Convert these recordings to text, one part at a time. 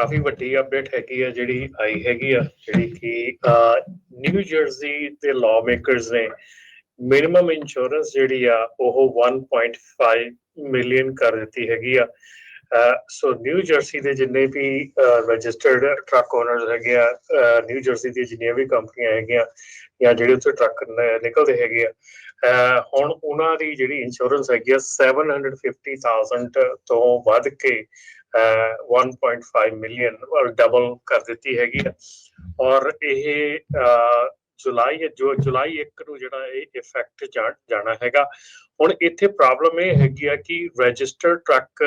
ਕਾਫੀ ਵੱਡੀ ਅਪਡੇਟ ਹੈਗੀ ਆ, ਜਿਹੜੀ ਆਈ ਹੈਗੀ ਆ, ਜਿਹੜੀ ਕਿ ਨਿਊ ਜਰਸੀ ਦੇ ਲਾਅ ਮੇਕਰਸ ਨੇ ਮਿਨੀਮਮ ਇੰਸ਼ੋਰੈਂਸ ਜਿਹੜੀ ਆ, ਉਹ 1.5 ਮਿਲੀਅਨ ਕਰ ਦਿੱਤੀ ਹੈਗੀ ਆ। ਸੋ ਨਿਊ ਜਰਸੀ ਦੇ ਜਿੰਨੇ ਵੀ ਰਜਿਸਟਰਡ ਟਰੱਕ ਓਨਰਸ ਹੈਗੇ ਆ ਨਿਊ ਜਰਸੀ ਦੀਆਂ ਜਿੰਨੀਆਂ ਵੀ ਕੰਪਨੀਆਂ ਹੈਗੀਆਂ, ਜਾਂ ਜਿਹੜੇ ਉੱਥੇ ਟਰੱਕ ਨਿਕਲਦੇ ਹੈਗੇ ਆ ਹੁਣ ਉਹਨਾਂ ਦੀ ਜਿਹੜੀ ਇੰਸ਼ੋਰੈਂਸ ਹੈਗੀ ਆ 750000 ਤੋਂ ਵੱਧ ਕੇ 1.5 ਮਿਲੀਅਨ ਔਰ ਡਬਲ ਕਰ ਦਿੱਤੀ ਹੈਗੀ ਆ। ਔਰ ਇਹ ਜੁਲਾਈ, ਜੋ ਜੁਲਾਈ 1 ਨੂੰ ਜਿਹੜਾ ਇਹ ਇਫੈਕਟ ਜਾਣਾ ਹੈਗਾ। ਹੁਣ ਇੱਥੇ ਪ੍ਰੋਬਲਮ ਇਹ ਹੈਗੀ ਆ ਕਿ ਰਜਿਸਟਰਡ ਟਰੱਕ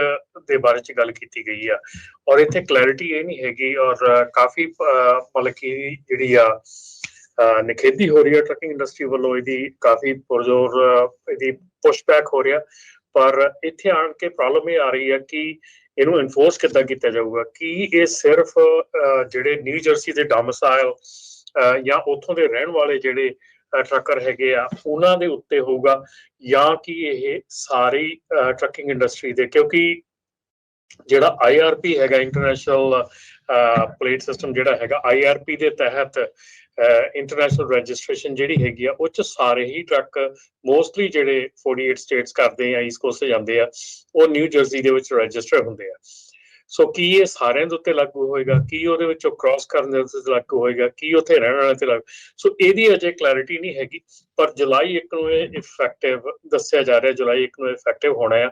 ਦੇ ਬਾਰੇ ਚ ਗੱਲ ਕੀਤੀ ਗਈ ਆ। ਔਰ ਇੱਥੇ ਕਲੈਰਿਟੀ ਇਹ ਨਹੀਂ ਹੈਗੀ, ਔਰ ਕਾਫੀ ਮਤਲਬ ਕਿ ਜਿਹੜੀ ਆ ਨਿਖੇਧੀ ਹੋ ਰਹੀ ਹੈ ਟਰੱਕਿੰਗ ਇੰਡਸਟਰੀ ਵੱਲੋਂ, ਇਹਦੀ ਕਾਫੀ ਪੁਰਜ਼ੋਰ ਇਹਦੀ ਪੁਸ਼ਬੈਕ ਹੋ ਰਿਹਾ। ਪਰ ਇੱਥੇ ਆਣ ਕੇ ਪ੍ਰੋਬਲਮ ਇਹ ਆ ਰਹੀ ਹੈ ਕਿ ਇਹਨੂੰ ਇਨਫੋਰਸ ਕਿੱਦਾਂ ਕੀਤਾ ਜਾਊਗਾ? ਕਿ ਇਹ ਸਿਰਫ ਜਿਹੜੇ ਨਿਊ ਜਰਸੀ ਦੇ ਡੋਮਿਸਾਈਲ ਜਾਂ ਉੱਥੋਂ ਦੇ ਰਹਿਣ ਵਾਲੇ ਜਿਹੜੇ ਟਰੱਕਰ ਹੈਗੇ ਆ, ਉਹਨਾਂ ਦੇ ਉੱਤੇ ਹੋਊਗਾ? ਜਾਂ ਕਿ ਇਹ ਸਾਰੀ ਟਰੱਕਿੰਗ ਇੰਡਸਟਰੀ ਦੇ? ਕਿਉਂਕਿ ਜਿਹੜਾ ਆਈਆਰਪੀ ਹੈਗਾ ਇੰਟਰਨੈਸ਼ਨਲ ਪਲੇਟ ਸਿਸਟਮ ਜਿਹੜਾ ਹੈਗਾ ਆਈਆਰਪੀ ਦੇ ਤਹਿਤ ਇੰਟਰਨੈਸ਼ਨਲ ਰਜਿਸਟ੍ਰੇਸ਼ਨ ਜਿਹੜੀ ਹੈਗੀ ਆ, ਉਹ ਚ ਸਾਰੇ ਹੀ ਟਰੱਕ ਮੋਸਟਲੀ ਜਿਹੜੇ 48 ਸਟੇਟਸ ਕਰਦੇ ਆ ਈਸਟ ਕੋਸਟ ਤੇ ਜਾਂਦੇ ਆ, ਉਹ ਨਿਊ ਜਰਸੀ ਦੇ ਵਿੱਚ ਰਜਿਸਟਰ ਹੁੰਦੇ ਆ। ਸੋ ਕੀ ਇਹ ਸਾਰਿਆਂ ਦੇ ਉੱਤੇ ਲਾਗੂ ਹੋਏਗਾ? ਕੀ ਉਹਦੇ ਵਿੱਚੋਂ ਕ੍ਰਾਸ ਕਰਨ ਦੇ ਉੱਤੇ ਲਾਗੂ ਹੋਏਗਾ? ਕੀ ਉੱਥੇ ਰਹਿਣ ਵਾਲਿਆਂ ਤੇ ਲਾਗੂ? ਸੋ ਇਹਦੀ ਅਜੇ ਕਲੈਰਿਟੀ ਨਹੀਂ ਹੈਗੀ, ਪਰ ਜੁਲਾਈ 1 ਨੂੰ ਇਹ ਇਫੈਕਟਿਵ ਦੱਸਿਆ ਜਾ ਰਿਹਾ, ਜੁਲਾਈ 1 ਨੂੰ ਇਫੈਕਟਿਵ ਹੋਣਾ ਆ।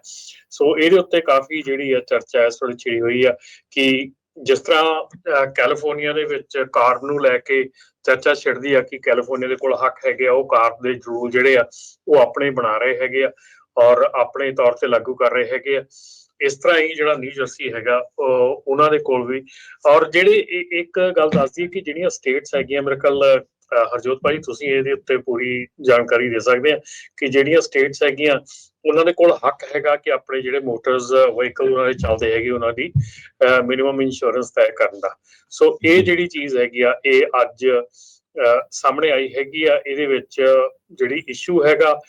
ਸੋ ਇਹਦੇ ਉੱਤੇ ਕਾਫੀ ਜਿਹੜੀ ਆ ਚਰਚਾ ਇਸ ਵੇਲੇ ਛਿੜੀ ਹੋਈ ਆ ਕਿ ਜਿਸ ਤਰ੍ਹਾਂ ਕੈਲੀਫੋਰਨੀਆ ਦੇ ਵਿੱਚ ਕਾਰ ਨੂੰ ਲੈ ਕੇ ਚਰਚਾ ਛਿੜਦੀ ਆ ਕਿ ਕੈਲੀਫੋਰਨੀਆ ਦੇ ਕੋਲ ਹੱਕ ਹੈਗੇ ਆ, ਉਹ ਕਾਰ ਦੇ ਰੂਲ ਜਿਹੜੇ ਆ, ਉਹ ਆਪਣੇ ਬਣਾ ਰਹੇ ਹੈਗੇ ਆ ਔਰ ਆਪਣੇ ਤੌਰ ਤੇ ਲਾਗੂ ਕਰ ਰਹੇ ਹੈਗੇ ਆ। ਇਸ ਤਰ੍ਹਾਂ ਹੀ ਜਿਹੜਾ ਨਿਊ ਜਰਸੀ ਹੈਗਾ ਉਹਨਾਂ ਦੇ ਕੋਲ ਵੀ। ਔਰ ਜਿਹੜੇ ਇੱਕ ਗੱਲ ਦੱਸਦੀ ਹੈ ਕਿ ਜਿਹੜੀਆਂ ਸਟੇਟਸ ਹੈਗੀਆਂ, ਮੇਰੇ ਕੋਲ ਹਰਜੋਤ ਭਾਈ, ਤੁਸੀਂ ਇਹਦੇ ਉੱਤੇ ਪੂਰੀ ਜਾਣਕਾਰੀ ਦੇ ਸਕਦੇ ਆ ਕਿ ਜਿਹੜੀਆਂ ਸਟੇਟਸ ਹੈਗੀਆਂ, ਉਹਨਾਂ ਦੇ ਕੋਲ ਹੱਕ ਹੈਗਾ ਕਿ ਆਪਣੇ ਜਿਹੜੇ ਮੋਟਰਸ ਵਹੀਕਲ ਉਹਨਾਂ ਦੇ ਚੱਲਦੇ ਹੈਗੇ, ਉਹਨਾਂ ਦੀ ਮਿਨੀਮਮ ਇੰਸ਼ੋਰੈਂਸ ਤੈਅ ਕਰਨ ਦਾ। ਸੋ ਇਹ ਜਿਹੜੀ ਚੀਜ਼ ਹੈਗੀ ਆ, ਇਹ ਅੱਜ ਸਾਹਮਣੇ ਆਈ ਹੈਗੀ ਆ। ਇਹਦੇ ਵਿੱਚ ਜਿਹੜੀ ਇਸ਼ੂ ਹੈਗਾ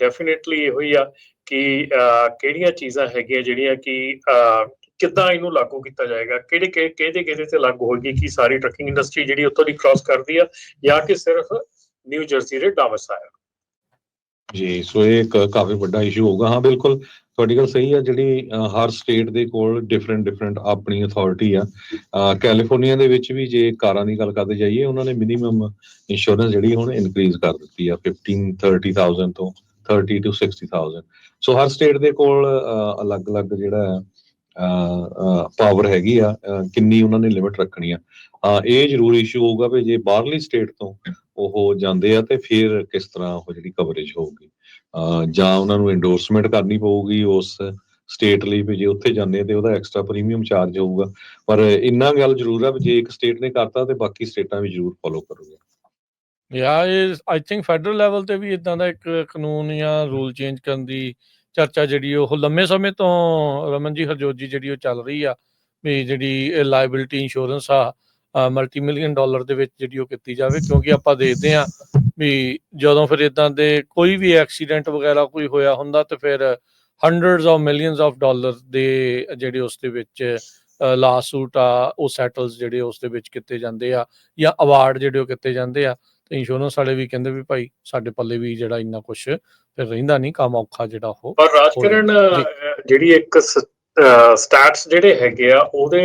ਡੈਫੀਨਿਟਲੀ ਇਹੋ ਹੀ ਆ ਕਿ ਕਿਹੜੀਆਂ ਚੀਜ਼ਾਂ ਹੈਗੀਆਂ ਜਿਹੜੀਆਂ ਕਿ ਕਿੱਦਾਂ ਇਹਨੂੰ ਲਾਗੂ ਕੀਤਾ ਜਾਏਗਾ? ਕਿਹੜੇ ਕਿਹਦੇ ਕਿਹਦੇ ਤੇ ਲਾਗੂ ਹੋਏਗੀ ਕਿ ਸਾਰੀ ਟਰੱਕਿੰਗ ਇੰਡਸਟਰੀ ਜਿਹੜੀ ਉੱਥੋਂ ਦੀ ਕ੍ਰਾਸ ਕਰਦੀ ਆ ਜਾਂ ਕਿ ਸਿਰਫ ਨਿਊ ਜਰਸੀ ਦੇ ਡੋਮਿਸਾਈਲ ਜੀ, ਸੋ ਇਹ ਇੱਕ ਕਾਫੀ ਵੱਡਾ ਇਸ਼ੂ ਹੋਊਗਾ। ਹਾਂ, ਬਿਲਕੁਲ। ਤੁਹਾਡੀ ਗੱਲ ਸਹੀ ਹੈ ਜਿਹੜੀ ਹਰ ਸਟੇਟ ਦੇ ਕੋਲ ਡਿਫਰੈਂਟ ਡਿਫਰੈਂਟ ਆਪਣੀ ਅਥਾਰਟੀ ਆ। ਕੈਲੀਫੋਰਨੀਆ ਦੇ ਵਿੱਚ ਵੀ ਜੇ ਕਾਰਾਂ ਦੀ ਗੱਲ ਕਰਦੇ ਜਾਈਏ, ਉਹਨਾਂ ਨੇ ਮਿਨੀਮਮ ਇੰਸ਼ੋਰੈਂਸ ਜਿਹੜੀ ਹੁਣ ਇਨਕਰੀਜ਼ ਕਰ ਦਿੱਤੀ ਆ 15 30000 ਤੋਂ। 30 ਟੂ 60000 ਸੋ ਹਰ ਸਟੇਟ ਦੇ ਕੋਲ ਅਲੱਗ-ਅਲੱਗ ਜਿਹੜਾ ਪਾਵਰ ਹੈਗੀ ਆ ਕਿੰਨੀ ਉਹਨਾਂ ਨੇ ਲਿਮਿਟ ਰੱਖਣੀ ਆ। ਇਹ ਜ਼ਰੂਰ ਇਸ਼ੂ ਹੋਊਗਾ ਵੀ ਜੇ ਬਾਹਰਲੀ ਸਟੇਟ ਤੋਂ ਉਹ ਜਾਂਦੇ ਆ ਤੇ ਫਿਰ ਕਿਸ ਤਰ੍ਹਾਂ ਉਹ ਜਿਹੜੀ ਕਵਰੇਜ ਹੋਊਗੀ। ਜਾਂ ਉਹਨਾਂ ਨੂੰ ਐਂਡੋਰਸਮੈਂਟ ਕਰਨੀ ਪਊਗੀ ਉਸ ਸਟੇਟ ਲਈ ਵੀ ਜੇ ਉੱਥੇ ਜਾਂਦੇ ਤੇ ਉਹਦਾ ਐਕਸਟਰਾ ਪ੍ਰੀਮੀਅਮ ਚਾਰਜ ਹੋਊਗਾ। ਪਰ ਇੰਨਾ ਗੱਲ ਜ਼ਰੂਰ ਆ ਵੀ ਜੇ ਇੱਕ ਸਟੇਟ ਨੇ ਕਰਤਾ ਤੇ ਬਾਕੀ ਸਟੇਟਾਂ ਵੀ ਜ਼ਰੂਰ ਫੋਲੋ ਕਰੂਗੇ ਯਾ ਇਹ ਆਈ ਥਿੰਕ ਫੈਡਰਲ ਲੈਵਲ ਤੇ ਵੀ ਇਦਾਂ ਦਾ ਇੱਕ ਕਾਨੂੰਨ ਜਾਂ ਰੂਲ ਚੇਂਜ ਕਰਨ ਦੀ ਚਰਚਾ ਜਿਹੜੀ ਉਹ ਲੰਮੇ ਸਮੇਂ ਤੋਂ ਰਮਨ ਜੀ, ਹਰਜੋਤ ਜੀ ਜਿਹੜੀ ਉਹ ਚੱਲ ਰਹੀ ਆ, ਵੀ ਜਿਹੜੀ ਲਾਇਬਿਲਿਟੀ ਇੰਸ਼ੋਰੈਂਸ ਆ ਮਲਟੀ ਮਿਲੀਅਨ ਡਾਲਰ ਦੇ ਵਿੱਚ ਜਿਹੜੀ ਉਹ ਕੀਤੀ ਜਾਵੇ, ਕਿਉਂਕਿ ਆਪਾਂ ਦੇਖਦੇ ਆ ਵੀ ਜਦੋਂ ਫਿਰ ਇਦਾਂ ਦੇ ਕੋਈ ਵੀ ਐਕਸੀਡੈਂਟ ਵਗੈਰਾ ਕੋਈ ਹੋਇਆ ਹੁੰਦਾ ਤੇ ਫਿਰ hundreds of millions of dollar ਦੇ ਜਿਹੜੇ ਉਸ ਦੇ ਵਿੱਚ ਲਾ ਸੂਟ ਆ, ਉਹ ਸੈਟਲਸ ਜਿਹੜੇ ਉਸ ਦੇ ਵਿੱਚ ਕੀਤੇ ਜਾਂਦੇ ਆ, ਜਾਂ ਅਵਾਰਡ ਜਿਹੜੇ ਉਹ ਕੀਤੇ ਜਾਂਦੇ ਆ। ਤੇ ਇੰਸ਼ੋਰੈਂਸ ਵਾਲੇ ਵੀ ਕਹਿੰਦੇ ਵੀ ਭਾਈ ਸਾਡੇ ਪੱਲੇ ਵੀ ਜਿਹੜਾ ਇੰਨਾ ਕੁਝ ਫਿਰ ਰਹਿੰਦਾ ਨਹੀਂ ਕੰਮ ਔਖਾ ਜਿਹੜਾ ਉਹ ਪਰ ਰਾਜਕਰਨ ਜਿਹੜੀ ਇੱਕ ਸਟੈਟਸ ਜਿਹੜੇ ਹੈਗੇ ਆ ਉਹਦੇ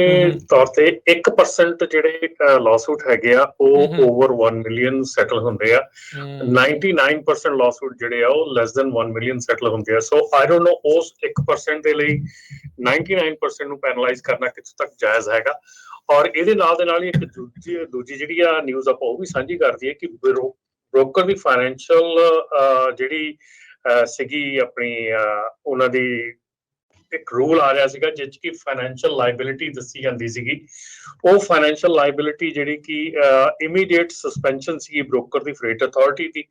ਤੌਰ ਤੇ 1% ਜਿਹੜੇ ਲਾਸੂਟ ਹੈਗੇ ਆ ਉਹ ਓਵਰ 1 ਮਿਲੀਅਨ ਸੈਟਲ ਹੁੰਦੇ ਆ। 99% ਲਾਸੂਟ ਜਿਹੜੇ ਆ ਉਹ ਲੈਸ ਦੈਨ 1 ਮਿਲੀਅਨ ਸੈਟਲ ਹੁੰਦੇ ਆ। ਸੋ ਆਈ ਡੋਨਟ ਨੋ ਉਸ 1% ਦੇ ਲਈ 99% ਨੂੰ ਪੈਨਲਾਈਜ਼ ਕਰਨਾ ਕਿੱਥੋਂ ਤੱਕ ਜਾਇਜ਼ ਹੈਗਾ। ਔਰ ਇਹਦੇ ਨਾਲ ਦੇ ਨਾਲ ਹੀ ਇੱਕ ਦੂਜੀ ਦੂਜੀ ਜਿਹੜੀ ਆ ਨਿਊਜ਼ ਆਪਾਂ ਉਹ ਵੀ ਸਾਂਝੀ ਕਰਦੀ ਹੈ ਕਿ ਬ੍ਰੋਕਰ ਦੀ ਫਾਈਨੈਂਸ਼ੀਅਲ ਜਿਹੜੀ ਸੀਗੀ ਆਪਣੀ ਉਹਨਾਂ ਦੀ ਇੱਕ ਰੂਲ ਆ ਰਿਹਾ ਸੀਗਾ ਜਿਸ ਕਿ ਫਾਈਨੈਂਸ਼ੀਅਲ ਲਾਇਬਿਲਿਟੀ ਦੱਸੀ ਜਾਂਦੀ ਸੀਗੀ। ਉਹ ਫਾਈਨੈਂਸ਼ੀਅਲ ਲਾਇਬਿਲਿਟੀ ਜਿਹੜੀ ਕਿ ਇਮੀਡੀਏਟ ਸਸਪੈਂਸ਼ਨ ਸੀਗੀ ਬ੍ਰੋਕਰ ਦੀ ਫਰੇਟ ਅਥਾਰਟੀ ਦੀ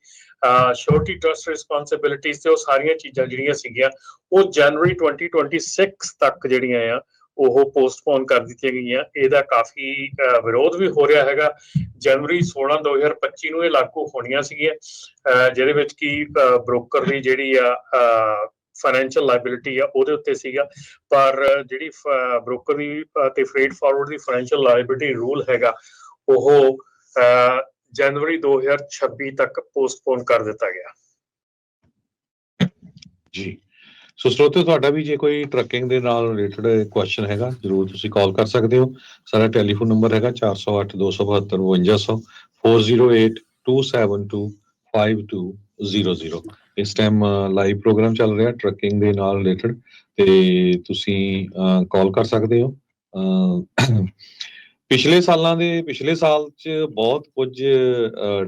ਸ਼ੋਰਟੀ ਟਰਸਟ ਰਿਸਪੌਂਸਿਬਿਲਿਟੀਜ਼ ਤੇ ਉਹ ਸਾਰੀਆਂ ਚੀਜ਼ਾਂ ਜਿਹੜੀਆਂ ਸੀਗੀਆਂ, ਉਹ ਜਨਵਰੀ 2026 ਤੱਕ ਜਿਹੜੀਆਂ ਆ, ਉਹ ਪੋਸਟਪੋਨ ਕਰ ਦਿੱਤੀਆਂ ਗਈਆਂ। ਇਹਦਾ ਕਾਫੀ ਵਿਰੋਧ ਵੀ ਹੋ ਰਿਹਾ ਹੈਗਾ। ਜਨਵਰੀ 16 2025 ਨੂੰ ਇਹ ਲਾਗੂ ਹੋਣੀਆਂ ਸੀਗੀਆਂ ਜਿਹਦੇ ਵਿੱਚ ਕੀ ਬ੍ਰੋਕਰ ਦੀ ਜਿਹੜੀ ਆ ਫਾਈਨੈਂਸ਼ੀਅਲ ਲਾਇਬਿਲਿਟੀ ਆ ਉਹਦੇ ਉੱਤੇ ਸੀਗਾ। ਪਰ ਜਿਹੜੀ ਬ੍ਰੋਕਰ ਦੀ ਅ, ਤੇ ਫਰੇਟ ਫਾਰਵਰਡ ਦੀ ਫਾਈਨੈਂਸ਼ੀਅਲ ਲਾਇਬਿਲਿਟੀ ਰੂਲ ਹੈਗਾ ਉਹ ਅ, ਜਨਵਰੀ 2026 ਤੱਕ ਪੋਸਟਪੋਨ ਕਰ ਦਿੱਤਾ ਗਿਆ। ਜੀ। ਸੋ ਸਰੋਤੇ ਤੁਹਾਡਾ ਵੀ ਜੇ ਕੋਈ ਟਰੱਕਿੰਗ ਦੇ ਨਾਲ ਰਿਲੇਟਡ ਕੁਐਸਚਨ ਹੈਗਾ ਜਰੂਰ ਤੁਸੀਂ ਕਾਲ ਕਰ ਸਕਦੇ ਹੋ। ਸਾਡਾ ਟੈਲੀਫੋਨ ਨੰਬਰ ਹੈਗਾ 408272 5200 4082725200 ਇਸ ਟਾਈਮ ਲਾਈਵ ਪ੍ਰੋਗਰਾਮ ਚੱਲ ਰਿਹਾ ਟਰੱਕਿੰਗ ਦੇ ਨਾਲ ਰਿਲੇਟਡ ਤੇ ਤੁਸੀਂ ਕਾਲ ਕਰ ਸਕਦੇ ਹੋ। ਪਿਛਲੇ ਸਾਲਾਂ ਦੇ ਪਿਛਲੇ ਸਾਲ ਚ ਬਹੁਤ ਕੁਝ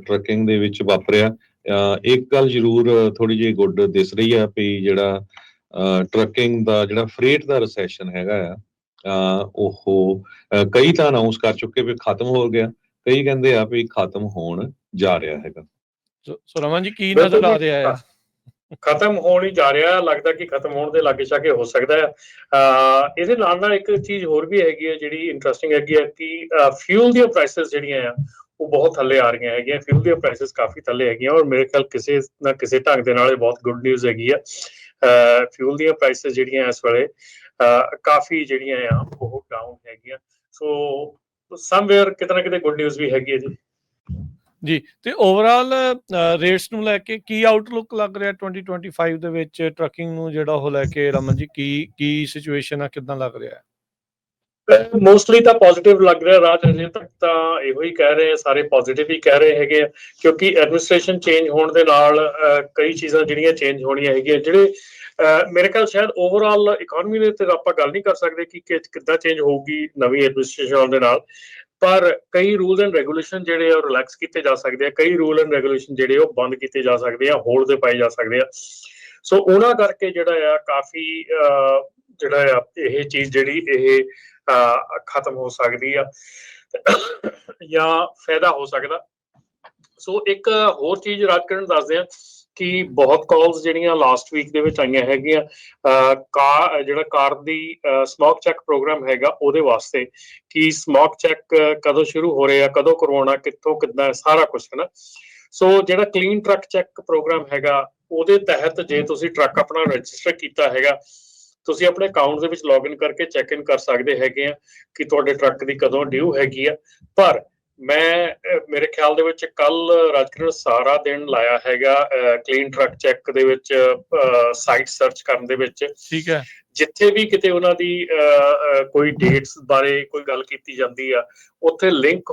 ਟਰੱਕਿੰਗ ਦੇ ਵਿੱਚ ਵਾਪਰਿਆ। ਇੱਕ ਗੱਲ ਜ਼ਰੂਰ ਥੋੜੀ ਜਿਹੀ ਗੁੱਡ ਦਿਸ ਰਹੀ ਆ ਵੀ ਜਿਹੜਾ ਟਰੱਕਿੰਗ ਦਾ ਜਿਹੜਾ ਫਰੇਟ ਦਾ ਰੈਸੈਸ਼ਨ ਹੈਗਾ ਆ ਉਹ ਕਈ ਤਾਂ ਅਨਾਉਂਸ ਕਰ ਚੁੱਕੇ ਵੀ ਖਤਮ ਹੋ ਗਿਆ। ਕਈ ਕਹਿੰਦੇ ਆ ਵੀ ਖਤਮ ਹੋਣ ਜਾ ਰਿਹਾ ਹੈਗਾ। ਸੋ ਰਮਨ ਜੀ ਕੀ ਨਜ਼ਰ ਆ। ਰਿਹਾ ਆ? ਖਤਮ ਹੋਣ ਹੀ ਜਾ ਰਿਹਾ ਲੱਗਦਾ ਕਿ ਖਤਮ ਹੋਣ ਦੇ ਲਾਗੇ ਛਾਗੇ ਹੋ ਸਕਦਾ ਹੈ। ਇਹਦੇ ਨਾਲ ਨਾਲ ਇੱਕ ਚੀਜ਼ ਹੋਰ ਵੀ ਹੈਗੀ ਹੈ, ਜਿਹੜੀ ਇੰਟਰਸਟਿੰਗ ਹੈਗੀ ਹੈ ਕਿ ਫਿਊਲ ਦੀਆਂ ਪ੍ਰਾਈਸਸ ਜਿਹੜੀਆਂ ਆ, ਉਹ ਬਹੁਤ ਥੱਲੇ ਆ ਰਹੀਆਂ ਹੈਗੀਆਂ। ਫਿਊਲ ਦੀਆਂ ਪ੍ਰਾਈਸਸ ਕਾਫੀ ਥੱਲੇ ਹੈਗੀਆਂ ਔਰ ਮੇਰੇ ਖਿਆਲ ਕਿਸੇ ਨਾ ਕਿਸੇ ਢੰਗ ਦੇ ਨਾਲ ਇਹ ਬਹੁਤ ਗੁੱਡ ਨਿਊਜ਼ ਹੈਗੀ ਆ ਫਿਊਲ ਦੀਆਂ ਪ੍ਰਾਈਸਸ ਜਿਹੜੀਆਂ ਇਸ ਵੇਲੇ ਕਾਫੀ ਜਿਹੜੀਆਂ ਆ, ਉਹ ਡਾਊਨ ਹੈਗੀਆਂ। ਸੋ ਸਮਵੇਅਰ ਕਿਤੇ ਨਾ ਕਿਤੇ ਗੁੱਡ ਨਿਊਜ਼ ਵੀ ਹੈਗੀ ਹੈ ਜੀ। ਜੀ ਤੇ ਓਵਰਆਲ ਰੇਟਸ ਨੂੰ ਲੈ ਕੇ ਕੀ ਆਊਟਲੁੱਕ ਲੱਗ ਰਿਹਾ 2025 ਦੇ ਵਿੱਚ? ਟਰੱਕਿੰਗ ਨੂੰ ਜਿਹੜਾ ਉਹ ਲੈ ਕੇ ਰਮਨ ਜੀ ਕੀ ਕੀ ਸਿਚੁਏਸ਼ਨ ਆ ਕਿਦਾਂ ਲੱਗ ਰਿਹਾ? ਹੈ ਮੋਸਟਲੀ ਤਾਂ ਪੋਜ਼ਿਟਿਵ ਲੱਗ ਰਿਹਾ ਰਾਜ ਅਜੇ ਤੱਕ ਤਾਂ ਇਹੋ ਹੀ ਕਹਿ ਰਹੇ ਸਾਰੇ ਪੋਜ਼ਿਟਿਵ ਹੀ ਕਹਿ ਰਹੇ ਹੈਗੇ ਕਿਉਂਕਿ ਐਡਮਿਨਿਸਟ੍ਰੇਸ਼ਨ ਚੇਂਜ ਹੋਣ ਦੇ ਨਾਲ ਕਈ ਚੀਜ਼ਾਂ ਜਿਹੜੀਆਂ ਚੇਂਜ ਹੋਣੀਆਂ ਹੈਗੀਆਂ ਜਿਹੜੇ ਅਹ, ਮੇਰੇ ਖਿਆਲ ਸ਼ਾਇਦ ਓਵਰਆਲ ਇਕਨੋਮੀ ਦੇ ਉੱਤੇ ਆਪਾਂ ਗੱਲ ਨਹੀਂ ਕਰ ਸਕਦੇ ਕਿ ਕਿੱਦਾਂ ਚੇਂਜ ਹੋਊਗੀ ਨਵੀਂ ਐਡਮਿਨਿਸਟ੍ਰੇਸ਼ਨ ਦੇ ਨਾਲ। ਪਰ ਕਈ ਰੂਲ ਐਂਡ ਰੈਗੂਲੇਸ਼ਨ ਜਿਹੜੇ ਆ ਉਹ ਰਿਲੈਕਸ ਕੀਤੇ ਜਾ ਸਕਦੇ ਆ ਕਈ ਰੂਲ ਐਂਡ ਰੈਗੂਲੇਸ਼ਨ ਜਿਹੜੇ ਉਹ ਬੰਦ ਕੀਤੇ ਜਾ ਸਕਦੇ ਆ ਹੋਲਡ ਤੇ ਪਾਏ ਜਾ ਸਕਦੇ ਆ। ਸੋ ਉਹਨਾਂ ਕਰਕੇ ਜਿਹੜਾ ਆ ਕਾਫੀ ਅਹ, ਜਿਹੜਾ ਆ ਇਹ ਚੀਜ਼ ਜਿਹੜੀ ਇਹ ਅਹ ਖਤਮ ਹੋ ਸਕਦੀ ਆ ਜਾਂ ਫਾਇਦਾ ਹੋ ਸਕਦਾ। ਸੋ ਇੱਕ ਹੋਰ ਚੀਜ਼ ਰਾਜਕਰਨ ਦੱਸਦੇ ਆ ਕਿ ਬਹੁਤ ਕਾਲਸ ਜਿਹੜੀਆਂ ਲਾਸਟ ਵੀਕ ਦੇ ਵਿੱਚ ਆਈਆਂ ਹੈਗੀਆਂ ਕਾਰ ਜਿਹੜਾ ਕਾਰ ਦੀ ਸਮੋਕ ਚੈੱਕ ਪ੍ਰੋਗਰਾਮ ਹੈਗਾ ਉਹਦੇ ਵਾਸਤੇ ਕਿ ਸਮੋਕ ਚੈੱਕ ਕਦੋਂ ਸ਼ੁਰੂ ਹੋ ਰਿਹਾ, ਕਦੋਂ ਕਰਵਾਉਣਾ, ਕਿੱਥੋਂ ਕਿੱਦਾਂ ਸਾਰਾ ਕੁਝ ਹੈ ਨਾ ਸੋ ਜਿਹੜਾ ਕਲੀਨ ਟਰੱਕ ਚੈੱਕ ਪ੍ਰੋਗਰਾਮ ਹੈਗਾ, ਉਹਦੇ ਤਹਿਤ ਜੇ ਤੁਸੀਂ ਟਰੱਕ ਆਪਣਾ ਰਜਿਸਟਰ ਕੀਤਾ ਹੈਗਾ, ਤੁਸੀਂ ਆਪਣੇ ਅਕਾਊਂਟ ਦੇ ਵਿੱਚ ਲੌਗਇਨ ਕਰਕੇ ਚੈੱਕ ਇਨ ਕਰ ਸਕਦੇ ਹੈਗੇ ਆ ਕਿ ਤੁਹਾਡੇ ਟਰੱਕ ਦੀ ਕਦੋਂ ਡਿਊ ਹੈਗੀ ਆ। ਪਰ ਮੈਂ ਮੇਰੇ ਖਿਆਲ ਦੇ ਵਿੱਚ ਕੱਲ ਰਾਜਕਰਨ ਸਾਰਾ ਦਿਨ ਲਾਇਆ ਹੈਗਾ ਕਲੀਨ ਟਰੱਕ ਚੈੱਕ ਦੇ ਵਿੱਚ ਸਾਈਟ ਸਰਚ ਕਰਨ ਦੇ ਵਿੱਚ ਠੀਕ ਹੈ ਜਿੱਥੇ ਵੀ ਕਿਤੇ ਉਹਨਾਂ ਦੀ ਕੋਈ ਡੇਟਸ ਬਾਰੇ ਕੋਈ ਗੱਲ ਕੀਤੀ ਜਾਂਦੀ ਆ ਉੱਥੇ ਲਿੰਕ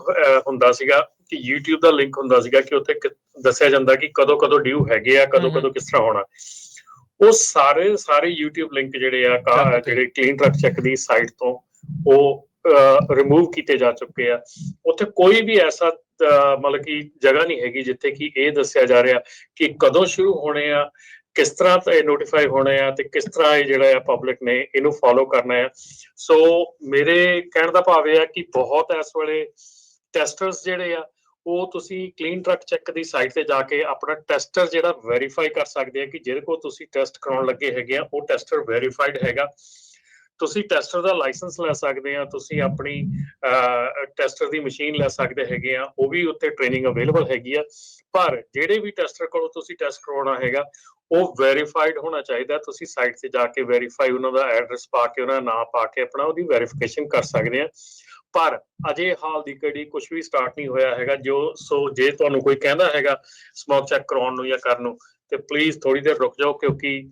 ਹੁੰਦਾ ਸੀਗਾ ਕਿ YouTube ਦਾ ਲਿੰਕ ਹੁੰਦਾ ਸੀਗਾ ਕਿ ਉੱਥੇ ਦੱਸਿਆ ਜਾਂਦਾ ਕਿ ਕਦੋਂ ਕਦੋਂ ਡਿਊ ਹੈਗੇ ਆ ਕਦੋਂ। ਕਦੋਂ ਕਿਸ ਤਰ੍ਹਾਂ ਹੋਣਾ ਉਹ ਸਾਰੇ ਸਾਰੇ YouTube ਲਿੰਕ ਜਿਹੜੇ ਆ। ਜਿਹੜੇ ਕਲੀਨ ਟਰੱਕ ਚੈੱਕ ਦੀ ਸਾਈਟ ਤੋਂ ਉਹ ਰਿਮੂਵ ਕੀਤੇ ਜਾ ਚੁੱਕੇ ਆ। ਉੱਥੇ ਕੋਈ ਵੀ ਐਸਾ ਮਤਲਬ ਕਿ ਜਗ੍ਹਾ ਨਹੀਂ ਹੈਗੀ ਜਿੱਥੇ ਕਿ ਇਹ ਦੱਸਿਆ ਜਾ ਰਿਹਾ ਕਿ ਕਦੋਂ ਸ਼ੁਰੂ ਹੋਣੇ ਆ, ਕਿਸ ਤਰ੍ਹਾਂ ਇਹ ਨੋਟੀਫਾਈ ਹੋਣੇ ਆ ਤੇ ਕਿਸ ਤਰ੍ਹਾਂ ਇਹ ਜਿਹੜਾ ਆ ਪਬਲਿਕ ਨੇ ਇਹਨੂੰ ਫੋਲੋ ਕਰਨਾ ਹੈ ਸੋ ਮੇਰੇ ਕਹਿਣ ਦਾ ਭਾਵ ਇਹ ਆ ਕਿ ਬਹੁਤ ਇਸ ਵੇਲੇ ਟੈਸਟਰਸ ਜਿਹੜੇ ਆ, ਉਹ ਤੁਸੀਂ ਕਲੀਨ ਟਰੱਕ ਚੈੱਕ ਦੀ ਸਾਈਟ ਤੇ ਜਾ ਕੇ ਆਪਣਾ ਟੈਸਟਰ ਜਿਹੜਾ ਵੈਰੀਫਾਈ ਕਰ ਸਕਦੇ ਆ ਕਿ ਜਿਹਦੇ ਕੋਲ ਤੁਸੀਂ ਟੈਸਟ ਕਰਾਉਣ ਲੱਗੇ ਹੈਗੇ ਆ, ਉਹ ਟੈਸਟਰ ਵੈਰੀਫਾਈਡ ਹੈਗਾ। ਤੁਸੀਂ ਟੈਸਟਰ ਦਾ ਲਾਇਸੈਂਸ ਲੈ ਸਕਦੇ ਆ, ਤੁਸੀਂ ਆਪਣੀ ਟੈਸਟਰ ਦੀ ਮਸ਼ੀਨ ਲੈ ਸਕਦੇ ਹੈਗੇ ਆ, ਉਹ ਵੀ ਉੱਤੇ ਟ੍ਰੇਨਿੰਗ ਅਵੇਲੇਬਲ ਹੈਗੀ ਆ। ਪਰ ਜਿਹੜੇ ਵੀ ਟੈਸਟਰ ਕੋਲੋਂ ਤੁਸੀਂ ਟੈਸਟ ਕਰਵਾਉਣਾ ਹੈਗਾ, ਉਹ ਵੈਰੀਫਾਈਡ ਹੋਣਾ ਚਾਹੀਦਾ। ਤੁਸੀਂ ਸਾਈਟ ਤੇ ਜਾ ਕੇ ਵੈਰੀਫਾਈ ਉਹਨਾਂ ਦਾ ਐਡਰੈਸ ਪਾ ਕੇ, ਉਹਨਾਂ ਦਾ ਨਾਮ ਪਾ ਕੇ ਆਪਣਾ ਉਹਦੀ ਵੈਰੀਫਿਕੇਸ਼ਨ ਕਰ ਸਕਦੇ ਆ। ਪਰ ਅਜੇ ਹਾਲ ਦੀ ਘੜੀ ਕੁਝ ਵੀ ਸਟਾਰਟ ਨਹੀਂ ਹੋਇਆ ਹੈਗਾ, ਜੋ, ਸੋ ਜੇ ਤੁਹਾਨੂੰ ਕੋਈ ਕਹਿੰਦਾ ਹੈਗਾ ਸਮੋਕ ਚੈੱਕ ਕਰਾਉਣ ਨੂੰ ਜਾਂ ਕਰਨ ਨੂੰ, ਤੇ ਪਲੀਜ਼ ਥੋੜੀ ਦੇਰ ਰੁਕ ਜਾਓ, ਕਿਉਂਕਿ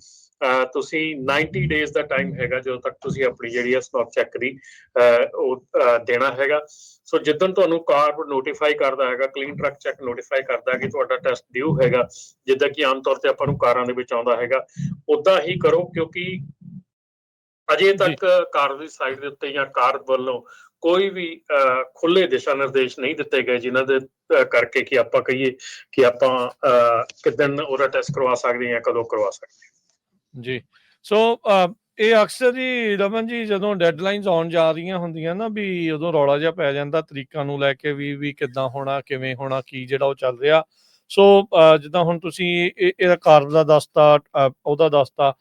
ਤੁਸੀਂ 90 ਡੇਜ਼ ਦਾ ਟਾਈਮ ਹੈਗਾ ਜਦੋਂ ਤੱਕ ਤੁਸੀਂ ਆਪਣੀ ਜਿਹੜੀ ਹੈ ਸਮੋਕ ਚੈੱਕ ਦੀ ਉਹ ਦੇਣਾ ਹੈਗਾ। ਸੋ ਜਿੱਦਣ ਤੁਹਾਨੂੰ ਕਾਰ ਨੋਟੀਫਾਈ ਕਰਦਾ ਹੈਗਾ ਕਲੀਨ ਟਰੱਕ ਚੈੱਕ ਨੋਟੀਫਾਈ ਕਰਦਾ ਕਿ ਤੁਹਾਡਾ ਟੈਸਟ ਡਿਊ ਹੈਗਾ ਜਿੱਦਾਂ ਕਿ ਆਮ ਤੌਰ ਤੇ ਆਪਾਂ ਨੂੰ ਕਾਰਾਂ ਦੇ ਵਿੱਚ ਆਉਂਦਾ ਹੈਗਾ ਉਦਾਂ ਹੀ ਕਰੋ ਕਿਉਂਕਿ ਅਜੇ ਤੱਕ ਕਾਰ ਦੀ ਸਾਈਡ ਦੇ ਉੱਤੇ ਜਾਂ ਕਾਰ ਵੱਲੋਂ ਕੋਈ ਵੀ ਖੁੱਲੇ ਦਿਸ਼ਾ ਨਿਰਦੇਸ਼ ਨਹੀਂ ਦਿੱਤੇ ਗਏ ਜਿਨ੍ਹਾਂ ਦੇ ਕਰਕੇ ਕਿ ਆਪਾਂ ਕਹੀਏ ਕਿ ਆਪਾਂ ਕਿਦਨ ਉਹਦਾ ਟੈਸਟ ਕਰਵਾ ਸਕਦੇ ਹਾਂ ਜਾਂ ਕਦੋਂ ਕਰਵਾ ਸਕਦੇ ਹਾਂ। ਜੀ। ਸੋ ਇਹ ਅਕਸਰ ਹੀ ਰਮਨ ਜੀ ਜਦੋਂ ਡੈਡਲਾਈਨਸ ਆਉਣ ਜਾ ਰਹੀਆਂ ਹੁੰਦੀਆਂ ਨਾ ਵੀ ਉਦੋਂ ਰੌਲਾ ਜਿਹਾ ਪੈ ਜਾਂਦਾ ਤਰੀਕਾਂ ਨੂੰ ਲੈ ਕੇ ਵੀ ਵੀ ਕਿੱਦਾਂ ਹੋਣਾ, ਕਿਵੇਂ ਹੋਣਾ, ਕੀ ਜਿਹੜਾ ਉਹ ਚੱਲ ਰਿਹਾ। ਸੋ ਜਿੱਦਾਂ ਹੁਣ ਤੁਸੀਂ ਇਹ- ਇਹਦਾ ਕਾਰਜ ਦਾ ਦੱਸਤਾ ਉਹਦਾ ਦੱਸਤਾ।